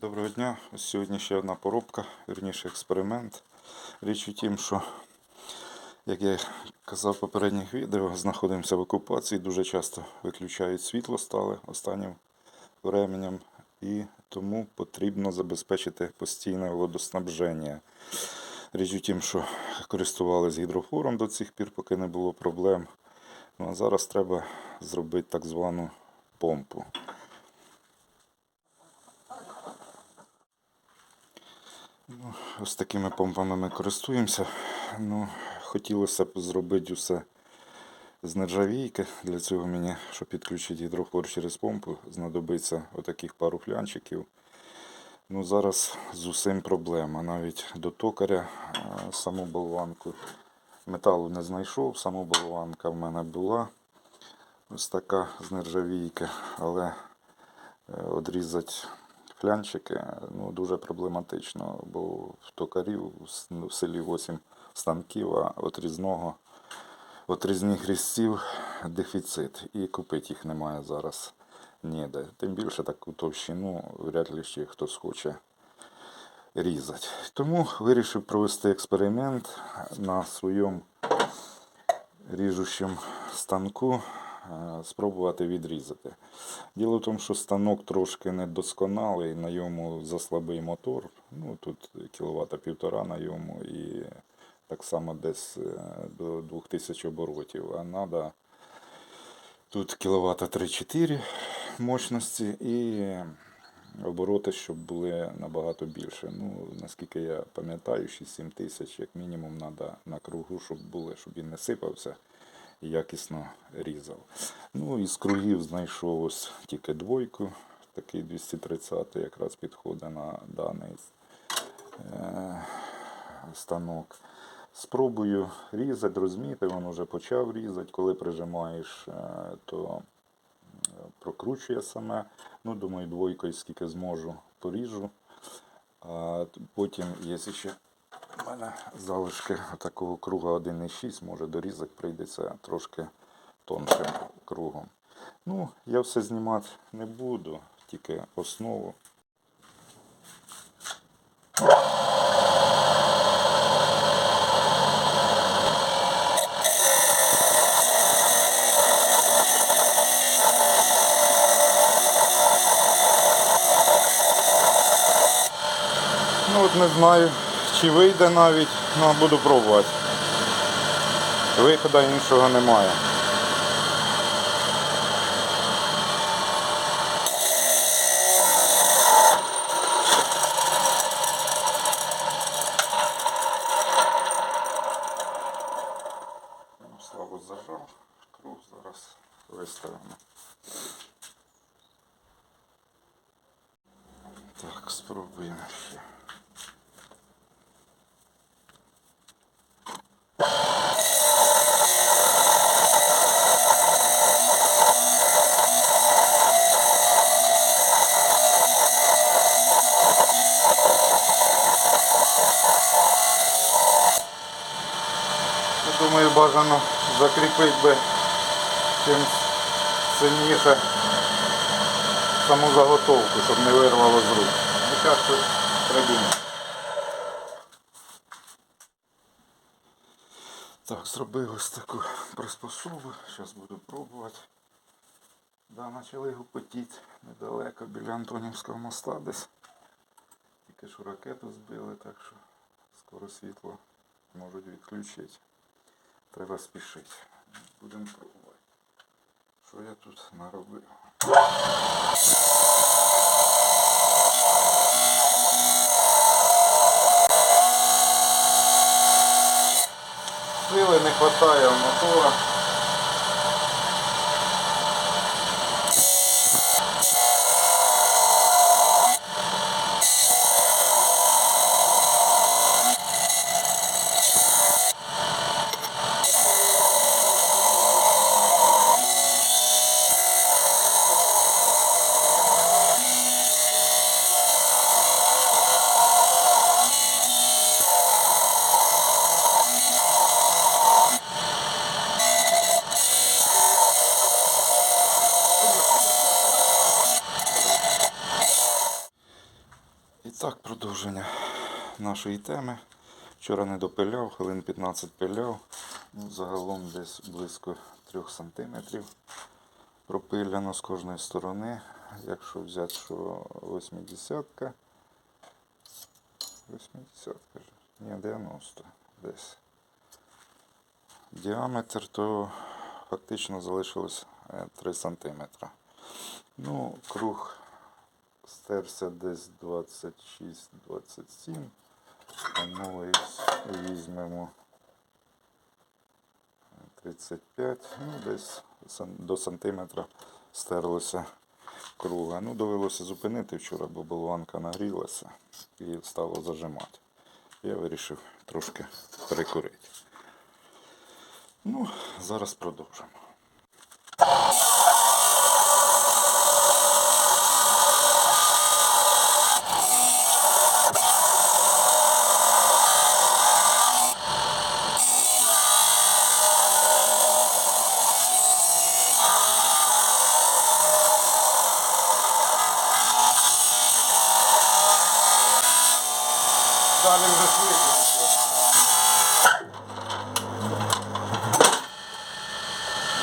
Доброго дня. Ось Сьогодні ще одна поробка, вірніше експеримент. Річ у тім, що, як я казав в попередніх відео, знаходимося в окупації, дуже часто виключають світло стали останнім временем, і тому потрібно забезпечити постійне водоснабження. Річ у тім, що користувалися гідрофором до цих пір, поки не було проблем. Ну а зараз треба зробити так звану помпу. Ось такими помпами ми користуємося. Ну, хотілося б зробити усе з нержавійки. Для цього мені, щоб підключити гідрофор через помпу, знадобиться отаких пару флянчиків. Ну, зараз з усім проблема. Навіть до токаря саму болванку металу не знайшов, саму болванка в мене була. Ось така з нержавійки, але е, одрізати флянчики ну, дуже проблематично, бо в токарів в селі 8 станків, а отрізного, отрізних різців дефіцит. І купити їх немає зараз ніде. Тим більше таку товщину вряд ли ще хтось хоче різати. Тому вирішив провести експеримент на своєму ріжущому станку спробувати відрізати. Діло в тому, що станок трошки недосконалий, на йому заслабий мотор. Ну, тут кіловата півтора на йому і так само десь е, до 2000 оборотів. А треба тут кіловата 3-4 мощності і обороти, щоб були набагато більше. Ну, наскільки я пам'ятаю, 6-7 тисяч як мінімум треба на кругу, щоб були, щоб він не сипався якісно різав. Ну і з кругів знайшов ось тільки двойку, такий 230 якраз підходить на даний е, станок. Спробую різати, розміти, він вже почав різати. Коли прижимаєш, е, то е, прокручує саме. Ну, думаю, двойкою скільки зможу, поріжу. А потім є ще у мене залишки такого круга 1,6, може дорізати прийдеться трошки тоншим кругом. Ну, я все знімати не буду, тільки основу. Ну от не знаю, чи вийде навіть, ну буду пробувати. Виходу іншого немає. Ну, Слабо зажав, круг зараз виставимо. Так, спробуємо ще. Я думаю, бажано закріпити би чим сильніше саму заготовку, щоб не вирвало з рук. Хоча щось придумав. Так, зробив ось таку приспособу. Зараз буду пробувати. Да, почали гупотіти недалеко біля Антонівського моста десь. Тільки що ракету збили, так що скоро світло можуть відключити. Треба спішити. Будемо пробувати. Що я тут наробив? Сили не вистачає мотора. Так, продовження нашої теми. Вчора не допиляв, хвилин 15 пиляв. Ну, загалом десь близько 3 см пропиляно з кожної сторони. Якщо взяти, що 80-ка. 80-ка ж. Ні, 90 десь. Діаметр, то фактично залишилось е, 3 см. Ну, круг стерся десь 26-27. Тому ось візьмемо 35, ну десь до сантиметра стерлося круга. Ну, довелося зупинити вчора, бо болванка нагрілася і стало зажимати. Я вирішив трошки перекурити. Ну, зараз продовжимо. Далі вже швидше.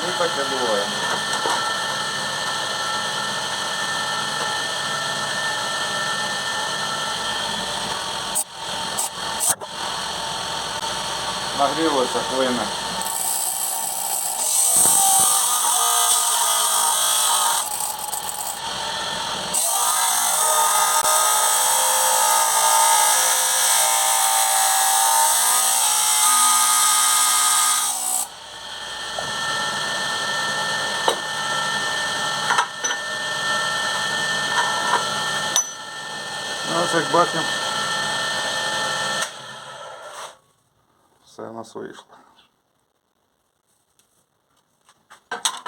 Ну і таке буває. Нагрілося як бачимо. Все у нас вийшло.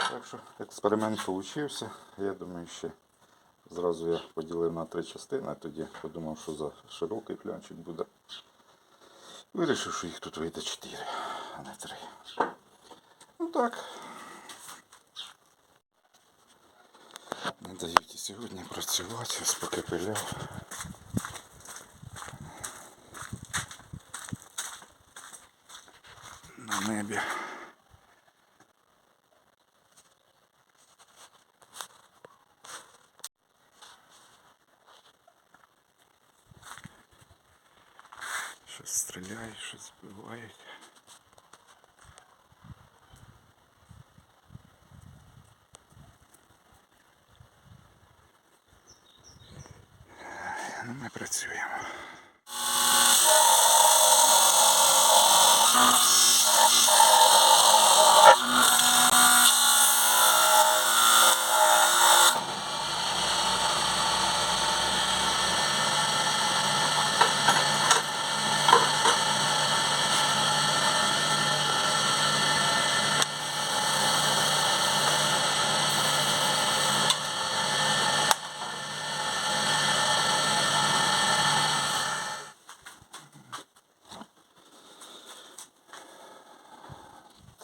Так що експеримент получився. Я думаю, ще зразу я поділив на три частини, тоді подумав, що за широкий плянчик буде. Вирішив, що їх тут вийде чотири, а не три. Ну так. Не дають і сьогодні працювати, ось пиляв. На небі. Щось стріляють, щось збивають. Ми працюємо.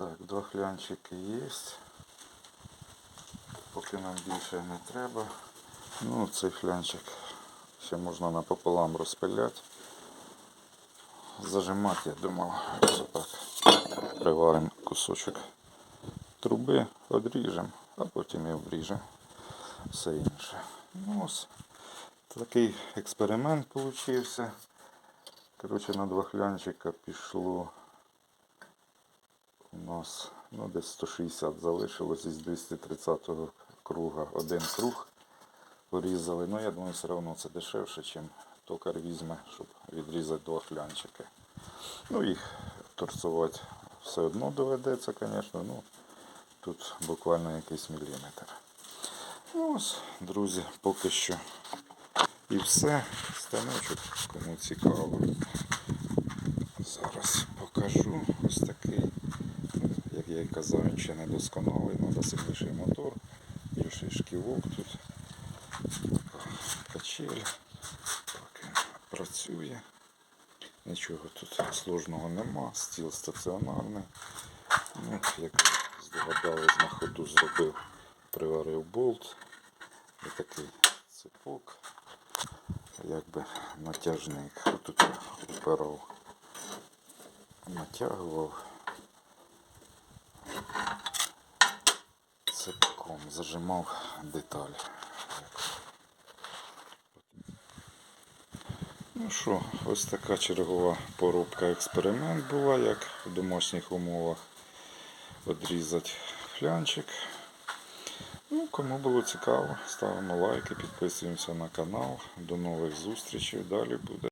Так, два флянчики є. Поки нам більше не треба. Ну, цей флянчик ще можна напополам розпиляти. Зажимати, я думав, ось отак. Приваримо кусочок труби, одріжемо, а потім і обріжемо все інше. Ну, ось такий експеримент получився. Коротше, на два флянчика пішло у нас ну, десь 160 залишилось із 230 круга. Один круг порізали. Ну, я думаю, все одно це дешевше, ніж токар візьме, щоб відрізати два флянчики. Ну, їх торцувати все одно доведеться, звісно. Ну, тут буквально якийсь міліметр. Ну, ось, друзі, поки що і все. Станочок, кому цікаво. Зараз покажу ось такий. Як я і казав, ще не досконалий, треба сильніший мотор, більший шківок тут. Качель. Він працює. Нічого тут сложного нема, стіл стаціонарний. Ну, як здогадались, на ходу зробив, приварив болт. І такий цепок. якби натяжник. Тут упирав, натягував. Цепком зажимав деталь. Ну що, ось така чергова поробка експеримент була, як в домашніх умовах. Одрізати флянчик. Ну, кому було цікаво, ставимо лайки, підписуємося на канал. До нових зустрічей. Далі буде.